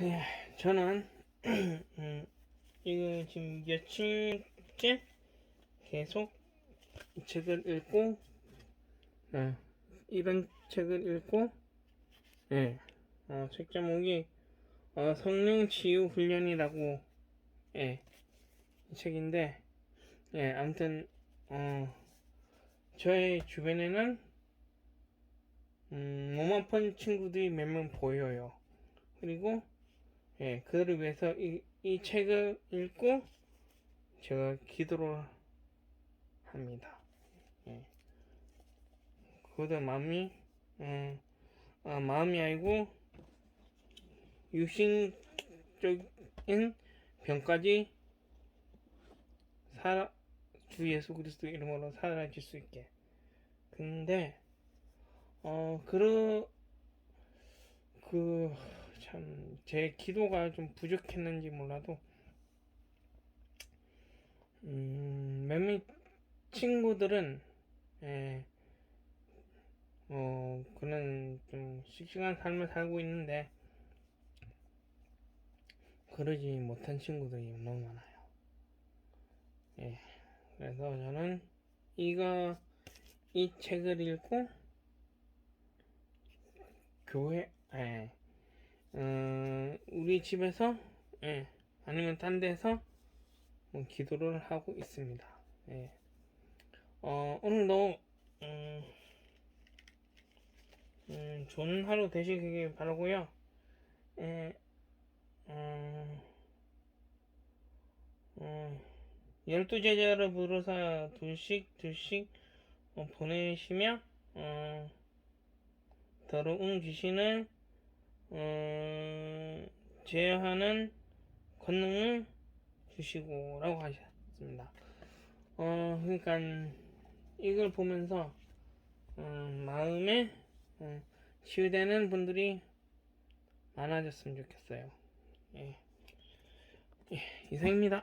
예, 저는 음, 이거 지금 며칠째 계속 이 책을 읽고 어, 이런 책을 읽고 예, 어, 책 제목이 어, 성령 치유 훈련이라고 예, 이 책인데 예, 아무튼 어, 저의 주변에는 음, 몸 아픈 친구들이 몇 명 보여요. 그리고 예, 그들을 위해서 이, 이 책을 읽고 제가 기도를 합니다. 예. 그들 마음이 음, 아, 마음이 아니고 육신적인 병까지 살아 주 예수 그리스도 이름으로 사라질 수 있게. 근데 어 그러 그 참 제 기도가 좀 부족했는지 몰라도 음 몇몇 친구들은 예, 어 그런 좀 씩씩한 삶을 살고 있는데 그러지 못한 친구들이 너무 많아요. 예, 그래서 저는 이거 이 책을 읽고 교회, 예, 어, 집에서, 예, 아니면 딴 데서 뭐 기도를 하고 있습니다. 예. 어, 오늘도, 음, 음, 좋은 하루 되시길 바라고요 예, 음, 음, 열두 제자를 부르사 둘씩 둘씩 어, 보내시며 어, 더러운 귀신을 어, 제어하는 권능을 주시고 라고 하셨습니다. 어, 그러니까 이걸 보면서 어, 마음에 어, 치유되는 분들이 많아졌으면 좋겠어요. 예. 예, 이상입니다.